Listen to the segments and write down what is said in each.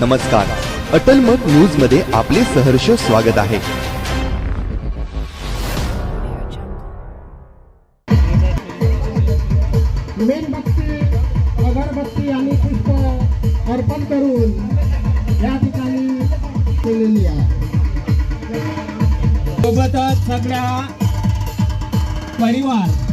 नमस्कार. अटल मत न्यूजमध्ये आपले सहर्ष स्वागत आहे. मेणबत्ती अगरबत्ती आणि पुष्प अर्पण करून या ठिकाणी केलेली आहे. सोबतच सगळ्या परिवार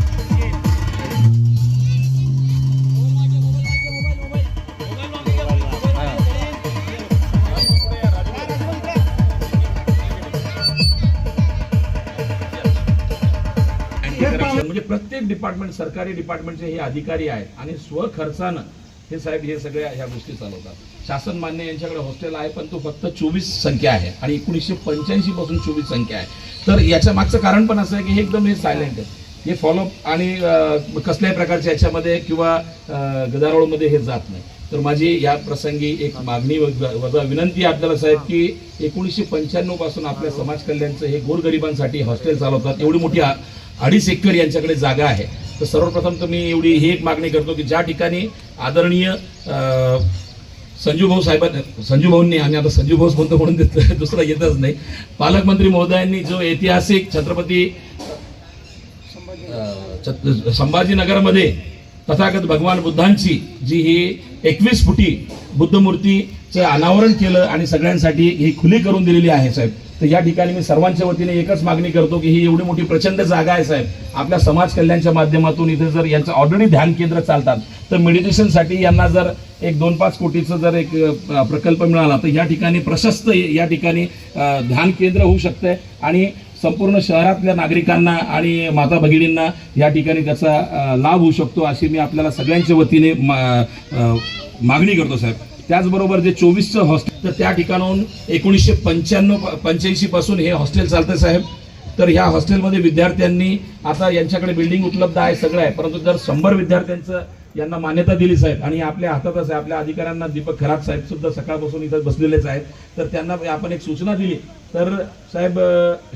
प्रत्येक डिपार्टमेंट सरकारी डिपार्टमेंटचे हे अधिकारी आहेत आणि स्वखर्चानं हे साहेब हे सगळ्या ह्या गोष्टी चालवतात. शासन मान्य यांच्याकडे हॉस्टेल आहे पण तो फक्त चोवीस संख्या आहे आणि एकोणीसशे पंच्याऐंशी पासून चोवीस संख्या आहे. तर याच्या मागचं कारण पण असं आहे की हे एकदम हे सायलेंट आहे. हे फॉलोअप आणि कसल्याही प्रकारच्या याच्यामध्ये किंवा गदारोळमध्ये हे जात नाही. तर माझी या प्रसंगी एक मागणी वजा विनंती आपल्याला साहेब की एकोणीसशे पंच्याण्णवपासून आपल्या समाज कल्याणचं हे गोरगरिबांसाठी हॉस्टेल चालवतात. एवढी मोठी अडीच एकर यांच्याकडे जागा आहे. तर सर्वप्रथम तर मी एवढी ही एक मागणी करतो की ज्या ठिकाणी आदरणीय संजू भाऊ साहेबांनी संजू भाऊंनी आणि आता संजू भाऊच म्हणून दुसरा दुसरं येतच नाही. पालकमंत्री महोदयांनी जो ऐतिहासिक छत्रपती छत- संभाजीनगरमध्ये तथागत भगवान बुद्धांची जी ही एकवीस फुटी बुद्ध मूर्तीचं अनावरण केलं आणि सगळ्यांसाठी ही खुली करून दिलेली आहे साहेब. तर या ठिकाणी मी सर्वांच्या वतीने एकच मागणी करतो की ही एवढी मोठी प्रचंड जागा आहे साहेब. आपल्या समाज कल्याणच्या माध्यमातून इथे जर यांचं ऑलरेडी ध्यान केंद्र चालतात तर मेडिटेशनसाठी यांना जर एक दोन पाच कोटीचं जर एक प्रकल्प मिळाला तर या ठिकाणी प्रशस्त या ठिकाणी ध्यान केंद्र होऊ शकतंय. आणि संपूर्ण शहरातल्या नागरिकांना आणि माता भगिनींना या ठिकाणी त्याचा लाभ होऊ शकतो अशी मी आपल्याला सगळ्यांच्या वतीने मागणी करतो साहेब. त्याचबरोबर जे चोवीसचं हॉस्टेल तर त्या ठिकाणाहून एकोणीसशे पंच्याण्णव पंच्याऐंशी पासून हे हॉस्टेल चालतंय साहेब. तर ह्या हॉस्टेलमध्ये विद्यार्थ्यांनी आता यांच्याकडे बिल्डिंग उपलब्ध आहे सगळं आहे परंतु जर शंभर विद्यार्थ्यांचं यांना मान्यता दिली साहेब. आणि आपल्या हातातच आहे. आपल्या अधिकाऱ्यांना दीपक खरात साहेब सुद्धा सकाळपासून इथं बसलेलेच आहेत. तर त्यांना आपण एक सूचना दिली. तर साहेब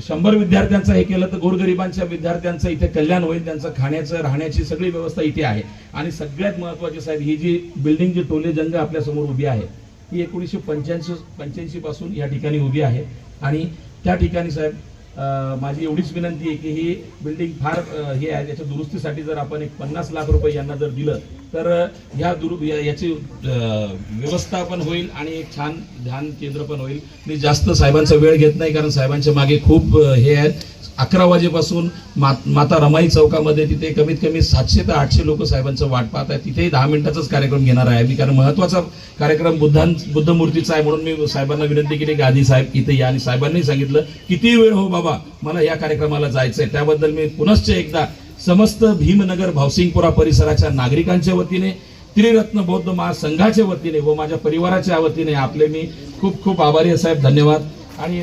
शंभर विद्यार्थ्यांचं हे केलं तर गोरगरिबांच्या विद्यार्थ्यांचं इथे कल्याण होईल. त्यांचं खाण्याचं राहण्याची सगळी व्यवस्था इथे आहे. आणि सगळ्यात महत्वाची साहेब ही जी बिल्डिंग जी टोले जंग आपल्यासमोर उभी आहे ही एकोणीसशे पंच्याऐंशी पंच्याऐंशी पासून या ठिकाणी उभी आहे. आणि त्या ठिकाणी साहेब माझी एवढीच विनंती आहे की ही बिल्डिंग फार हे आहे. त्याच्या दुरुस्तीसाठी जर आपण एक पन्नास लाख रुपये यांना जर दिलं तर ह्या दुरु या- याची व्यवस्थापन व्यवस्था पण होईल आणि एक छान ध्यान केंद्र पण होईल. मी जास्त साहेबांचा वेळ घेत नाही कारण साहेबांच्या मागे खूप हे आहेत. अकरा वाजेपासून मा- माता रमाई चौकामध्ये तिथे कमीत कमी सातशे ते आठशे लोक साहेबांचं वाट पाहत आहेत. तिथेही दहा मिनिटाचाच कार्यक्रम घेणार आहे मी कारण महत्त्वाचा कार्यक्रम बुद्धां बुद्धमूर्तीचा आहे म्हणून मी साहेबांना विनंती केली की आधी साहेब इथे या. आणि साहेबांनी सांगितलं किती वेळ हो बाबा मला या कार्यक्रमाला जायचं आहे त्याबद्दल मी पुनश्च एकदा समस्त भीमनगर भावसिंगपुरा परिसराच्या नागरिकांच्या वतीने त्रिरत्न बौद्ध महासंघाच्या वतीने व माझ्या परिवाराच्या वतीने आपले मी खूप खूप आभारी साहेब धन्यवाद. आणि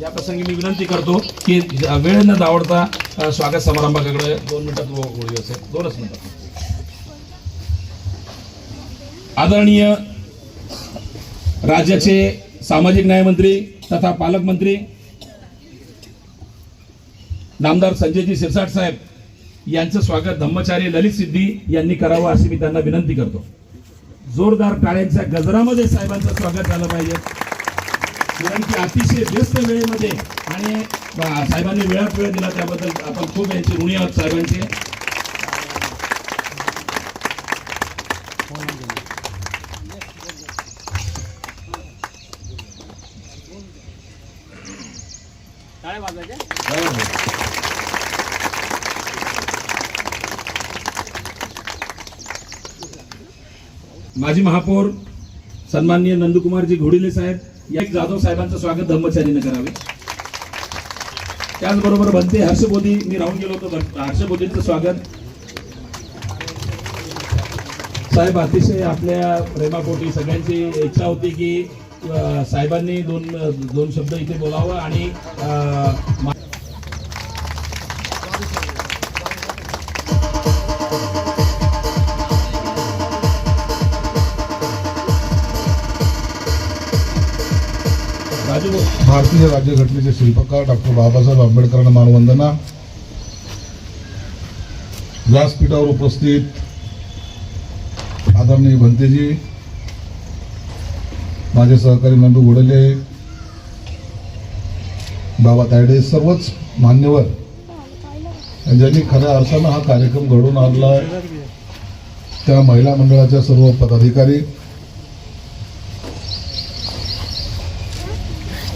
या प्रसंगी मी विनंती करतो की वेळ न दावडता स्वागत समारंभाकडे दोन मिनिटात वो- असेल. दोनच मिनिटात. आदरणीय राज्याचे सामाजिक न्यायमंत्री तथा पालकमंत्री नामदार संजयजी शिरसाट साहेब यांचं स्वागत धम्मचारी ललित सिद्धी यांनी करावं अशी मी त्यांना विनंती करतो. जोरदार टाळ्यांच्या गजरामध्ये साहेबांचं स्वागत झालं पाहिजे. कारण की अतिशय व्यस्त वेळेमध्ये आणि साहेबांनी वेळात वेळ दिला त्याबद्दल आपण खूप यांचे ऋणी आहोत साहेबांचे. माजी महापौर सन्माननीय नंदकुमारजी घोडिले साहेब या जाधव साहेबांचं स्वागत धम्मचारीनं करावे. त्याचबरोबर बनते हर्षबोधी मी राहून गेलो होतो हर्षबोधींचं स्वागत. साहेब अतिशय आपल्या प्रेमापोटी सगळ्यांची इच्छा होती की साहेबांनी दोन दोन शब्द इथे बोलावं आणि भारतीय राज्यघटनेचे शिल्पकार डॉक्टर बाबासाहेब आंबेडकरांना मानवंदना. व्यासपीठावर उपस्थित आदरणीय भंतेजी माझे सहकारी नंदू घोडले बाबा तायडे सर्वच मान्यवर ज्यांनी खऱ्या अर्थानं हा कार्यक्रम घडवून आणला. त्या महिला मंडळाच्या सर्व पदाधिकारी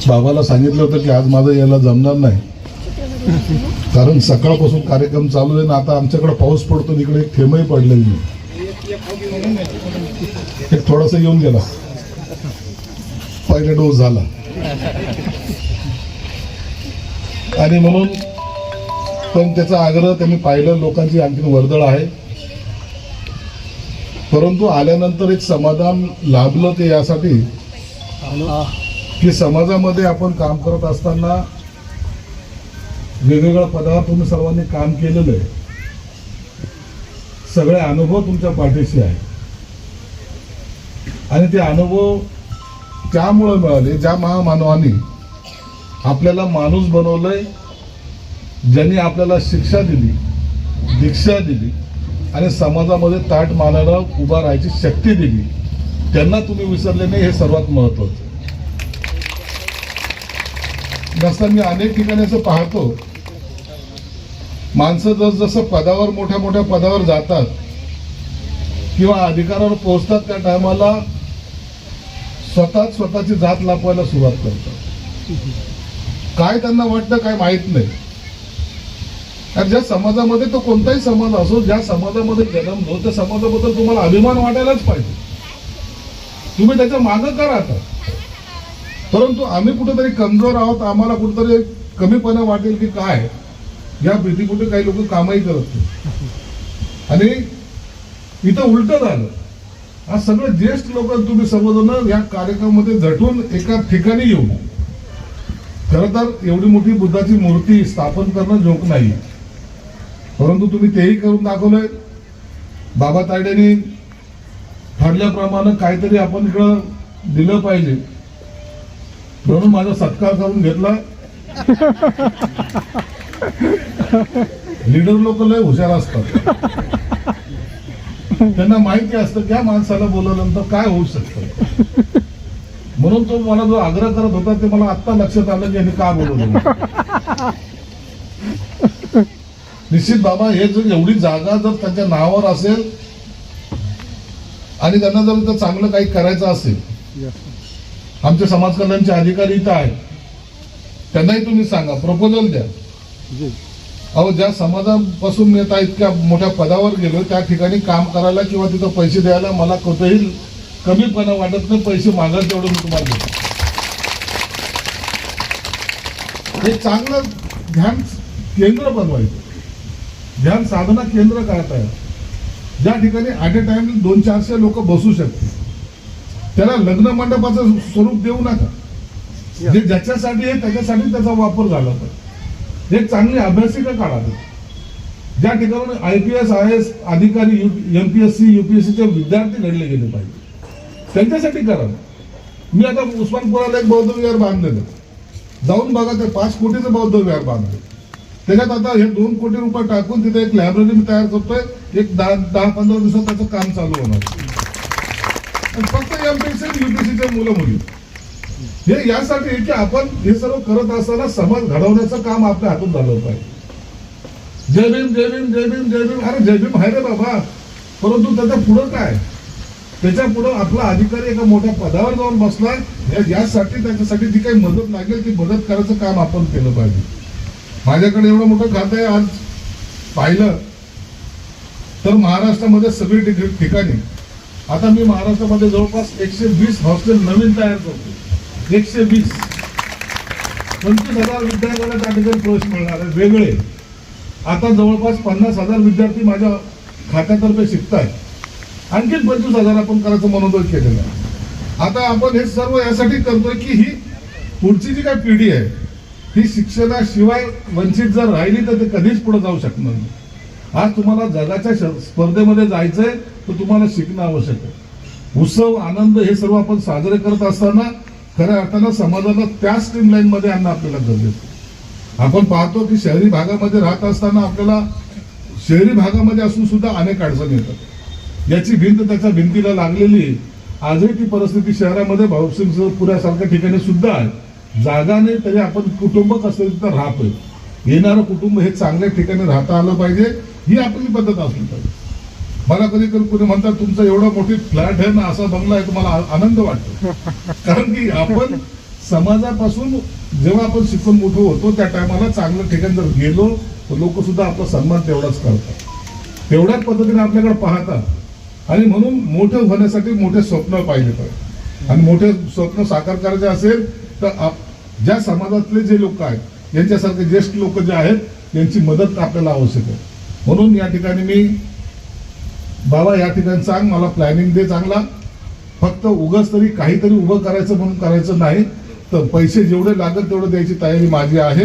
बाबाला सांगितलं होतं की आज माझं यायला जमणार नाही. कारण सकाळपासून कार्यक्रम चालू आहे ना आता आमच्याकडे पाऊस पडतो इकडे एक थेंबही पडलेली नाही. एक थोडासा येऊन गेला. पहिला डोस झाला. आणि म्हणून पण त्याचा आग्रह त्यांनी पाहिलं लोकांची आणखीन वर्दळ आहे. परंतु आल्यानंतर एक समाधान लाभलं ते यासाठी. की समाजामध्ये आपण काम करत असताना वेगवेगळ्या पदावर तुम्ही सर्वांनी काम केलेलं आहे. सगळे अनुभव तुमच्या पाठीशी आहे. आणि ते अनुभव त्यामुळे मिळाले ज्या महामानवानी आपल्याला माणूस बनवलंय ज्यांनी आपल्याला शिक्षा दिली दीक्षा दिली आणि समाजामध्ये ताट मानायला उभा राहायची शक्ती दिली त्यांना तुम्ही विसरले नाही हे सर्वात महत्वाचं नसताना मी अनेक ठिकाणी असं पाहतो माणसं जस जसं पदावर मोठ्या मोठ्या पदावर जातात किंवा अधिकारावर पोहोचतात त्या टायमाला स्वतःच स्वतःची जात लापवायला सुरुवात करतात. काय त्यांना वाटतं काय माहीत नाही. कारण ज्या समाजामध्ये तो कोणताही समाज असो ज्या समाजामध्ये जन्मलो त्या समाजाबद्दल तुम्हाला अभिमान वाटायलाच पाहिजे. तुम्ही त्याच्या मागं करा आता परंतु आम्ही कुठेतरी कमजोर आहोत आम्हाला कुठेतरी कमीपणा वाटेल की काय या भीती कुठे काही लोक कामही करत नाही. आणि इथं उलट झालं. आज सगळं ज्येष्ठ लोक तुम्ही सर्वजण या कार्यक्रमामध्ये झटून एका ठिकाणी येऊ खर तर एवढी मोठी बुद्धाची मूर्ती स्थापन करणं जोक नाही. परंतु तुम्ही तेही करून दाखवलंय. बाबा तायडेनी ठरल्याप्रमाणे काहीतरी आपण इकडं दिलं पाहिजे. म्हणून माझा सत्कार करून घेतला. लीडर लोक लय हुशार असतात. त्यांना माहिती असतं त्या माणसाला बोलवल्यानंतर काय होऊ शकतं. म्हणून तो मला जो आग्रह करत होता ते मला आत्ता लक्षात आलं की यांनी का बोलवलं निश्चित बाबा हे जर एवढी जागा जर त्यांच्या नावावर असेल आणि त्यांना जर चांगलं काही करायचं असेल आमचे समाज कल्याणचे अधिकारी इथं आहेत. त्यांनाही तुम्ही सांगा प्रपोजल द्या. अहो ज्या समाजापासून मी आता इतक्या मोठ्या पदावर गेलो त्या ठिकाणी काम करायला किंवा तिथं पैसे द्यायला मला कुठेही कमीपणा वाटत नाही पैसे मागाल तेवढं मी तुम्हाला देतो. हे चांगलं ध्यान केंद्र बनवायचं. ध्यान साधना केंद्र करत आहे ज्या ठिकाणी ऍट ए टाइम दोन चारशे लोक बसू शकतील त्याला लग्न मंडपाचं स्वरूप देऊ नका. जे ज्याच्यासाठी आहे त्याच्यासाठी त्याचा वापर झाला पाहिजे. एक चांगली अभ्यासिका काढा ज्या ठिकाणी I P S I S अधिकारी एम पी एस सी युपीएससीचे विद्यार्थी घडले गेले पाहिजे. त्यांच्यासाठी करा मी आता उस्मानपुराला एक बौद्ध विहार बांधलेलं. जाऊन बघा ते पाच कोटीचं बौद्ध विहार बांधलं त्याच्यात आता हे दोन कोटी रुपये टाकून तिथे एक लायब्ररी मी तयार करतोय. एक दहा दहा पंधरा दिवसात त्याचं काम चालू होणार. फक्त एमपीएससी युपीएससीच्या मुलं मुली हे यासाठी की आपण हे सर्व करत असताना समाज घडवण्याचं काम आपल्या हातून झालं पाहिजे जय भीम जय भीम जय भीम जय भीम. अरे जय भीम आहे रे बाबा. परंतु त्याच्या पुढं काय? त्याच्या पुढं आपला अधिकारी एका मोठ्या पदावर जाऊन बसलाय. यासाठी त्याच्यासाठी जी काही मदत लागेल ती मदत करायचं काम आपण केलं पाहिजे. माझ्याकडे एवढं मोठं खातं आहे आज पाहिलं. तर महाराष्ट्रामध्ये सगळी ठिक- ठिकाणी आता मी महाराष्ट्रामध्ये जवळपास एकशे वीस हॉस्टेल नवीन तयार करतो एकशे वीस. पंचवीस हजार विद्यार्थ्यांना त्या ठिकाणी प्रवेश मिळणार आहे. वेगळे. आता जवळपास पन्नास हजार विद्यार्थी माझ्या खात्यातर्फे शिकत आहेत आणखीन पंचवीस हजार आपण करायचं मनोदय केलेलं आहे. आता आपण हे सर्व यासाठी करतोय की ही पुढची जी काही पिढी आहे ही शिक्षणाशिवाय वंचित जर राहिली तर ते कधीच पुढे जाऊ शकणार नाही. आज तुम्हाला जगाच्या श- स्पर्धेमध्ये जायचंय तर तुम्हाला शिकणं आवश्यक आहे. उत्सव आनंद हे सर्व आपण साजरे करत असताना खऱ्या अर्थानं समाजाला त्या स्ट्रीम लाईन मध्ये आणणं आपल्याला गरजेचं आपण पाहतो की शहरी भागामध्ये राहत असताना आपल्याला शहरी भागामध्ये असून सुद्धा अनेक अडचणी येतात. याची भिंत त्याच्या भिंतीला लागलेली आहे. आजही ती परिस्थिती शहरामध्ये भाऊसिंग पुऱ्यासारख्या ठिकाणी सुद्धा आहे. जागा नाही तरी आपण कुटुंब कसं तिथं राहतोय. येणारं कुटुंब हे चांगल्या ठिकाणी राहता आलं पाहिजे ही आपली पद्धत असली पाहिजे. मला कधी कधी कोणी म्हणतात तुमचं एवढं मोठी फ्लॅट आहे ना असा बंगला आहे तुम्हाला आनंद वाटतो. कारण की आपण समाजापासून जेव्हा आपण शिकून मोठं होतो त्या टायमाला चांगल्या ठिकाणी जर गेलो तर लोक सुद्धा आपला सन्मान तेवढाच करतात. तेवढ्याच पद्धतीने आपल्याकडे पाहतात. आणि म्हणून मोठं होण्यासाठी मोठे स्वप्न पाहिले पाहिजे. आणि मोठे स्वप्न साकार करायचे असेल तर आप- ज्या समाजातले जे लोक आहेत यांच्यासारखे ज्येष्ठ लोक जे आहेत यांची मदत आपल्याला आवश्यक आहे. म्हणून या ठिकाणी मी बाबा या ठिकाणी सांग मला प्लॅनिंग दे चांगला. फक्त उगाच तरी काहीतरी उभं करायचं म्हणून करायचं नाही तर पैसे जेवढे लागत तेवढं द्यायची तयारी माझी आहे.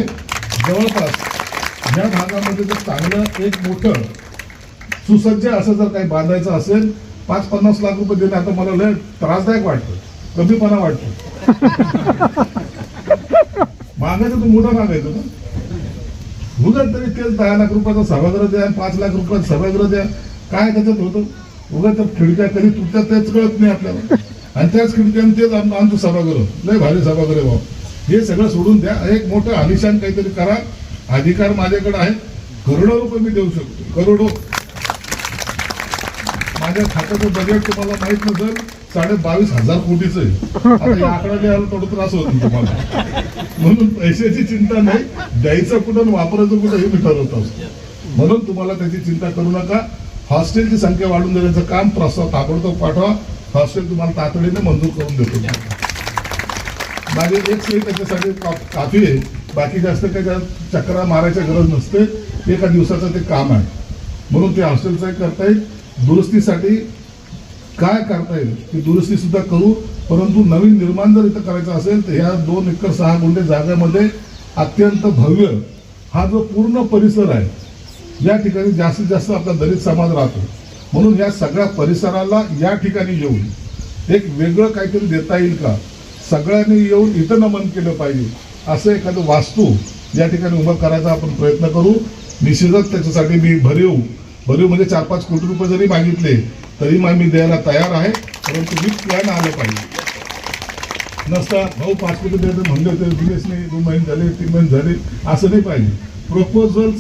जवळपास या भागामध्ये जर चांगलं एक मोठं सुसज्ज असं जर काही बांधायचं असेल पाच पन्नास लाख रुपये देणं आता मला लय त्रासदायक वाटतं. कमीपणा वाटतो. मागायचं तू मोठा मागायचं ना. उगत तरी तेच दहा लाख रुपयाचा सभागृह द्या पाच लाख रुपयाचा सभागृह द्या. काय त्याच्यात होतं? उगत तर खिडक्या कधी तुटतात तेच कळत नाही आपल्याला. आणि त्याच खिडक्यानं तेच आम- सभागृह. लय भारी सभागृह भाऊ. हे सगळं सोडून द्या. एक मोठं आलिशान काहीतरी करा. अधिकार माझ्याकडे आहेत. करोडो रुपये मी देऊ शकतो. करोडो. माझ्या खात्याचं बजेट तुम्हाला माहीत नसेल साडे बावीस हजार कोटीचं आहे. आता या आकडा थोडं त्रास होत तुम्हाला. म्हणून पैशाची चिंता नाही द्यायचं कुठं आणि वापरायचं कुठं हे मी ठरवत असतो. म्हणून तुम्हाला त्याची चिंता करू नका. हॉस्टेलची संख्या वाढून देण्याचं काम प्रस्ताव ताबडतोब पाठवा. हॉस्टेल तुम्हाला तातडीने मंजूर करून देतो. माझे एक सोयी त्याच्यासाठी काफी आहे. बाकी जास्त काही त्यात चक्रा मारायची गरज नसते. एका दिवसाचं ते काम आहे. म्हणून ते हॉस्टेलचं करता येईल दुरुस्तीसाठी काय करता येईल? ती दुरुस्ती सुद्धा करू परंतु नवीन निर्माण जर इथं करायचं असेल तर ह्या दोन एकर सहा गुंठे जागेमध्ये अत्यंत भव्य हा जो पूर्ण परिसर आहे या ठिकाणी जास्तीत जास्त आपला दलित समाज राहतो. म्हणून या सगळ्या परिसराला या ठिकाणी येऊन एक वेगळं काहीतरी देता येईल का? सगळ्यांनी येऊन इथं नमन केलं पाहिजे असं एखादं वास्तू या ठिकाणी उभं करायचा आपण प्रयत्न करू. निश्चितच त्याच्यासाठी मी भरीव भरीव म्हणजे चार पाच कोटी रुपये जरी मागितले तरी मग मी द्यायला तयार आहे परंतु विथ प्लॅन आलं पाहिजे. नसता भाऊ पाच कोटी द्यायचं म्हणलं तर दिलेच नाही दोन महिने झाले तीन महिने झाले असं नाही पाहिजे. प्रपोजल